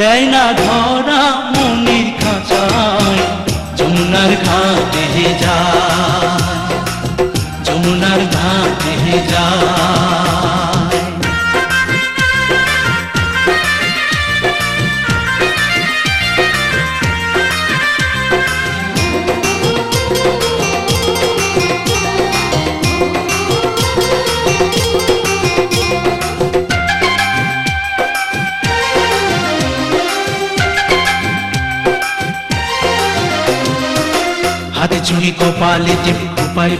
দেয় না ধরা মনির খাঁচায় যমুনার ঘাটে যায়। কপালে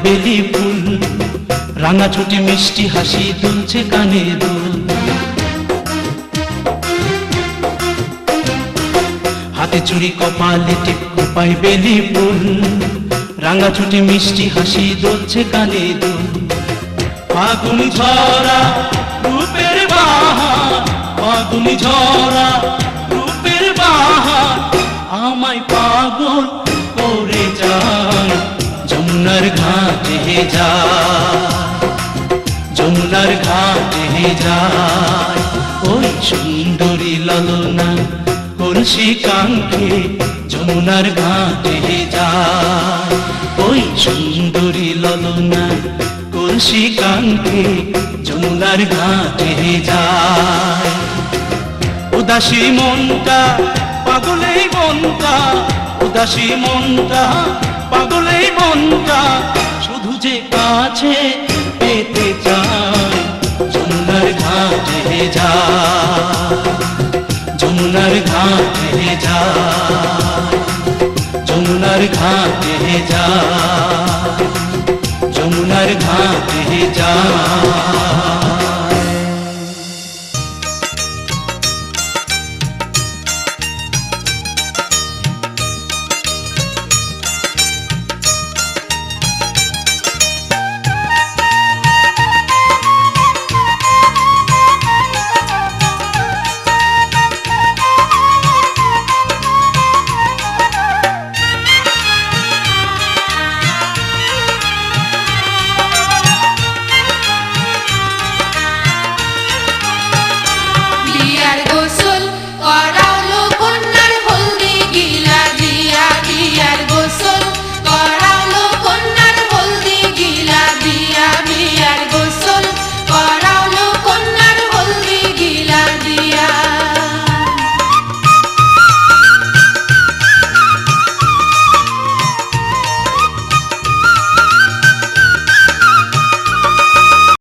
বেলি ফুল, রাঙা ছুটি মিষ্টি হাসি দুলছে কানে দুল। হাতে চুড়ি কপালে টিপ খোপায় বেলি ফুল, রাঙা ছুটি মিষ্টি হাসি দুলছে কানে দুল। ফাগুনি ঝরা রূপের বাহার ফাগুনি ঝরা যমুনার ঘাটে যায় যমুনার ঘাটে যায়। ওই সুন্দরী ললনা কলসি কাঙ্ক্ষে যমুনার ঘাটে যায়। ওই সুন্দরী ললনা কলসি কাঙ্ক্ষে যমুনার ঘাটে যায়। উদাসী মনটা পাগলেই মনটা উদাসী মনটা পাগলেই মনটা শুধু যে কাছে পেতে চায় যমুনার ঘাটে যায় যমুনার ঘাটে যায় যমুনার ঘাটে যায় যমুনার ঘাটে যায়।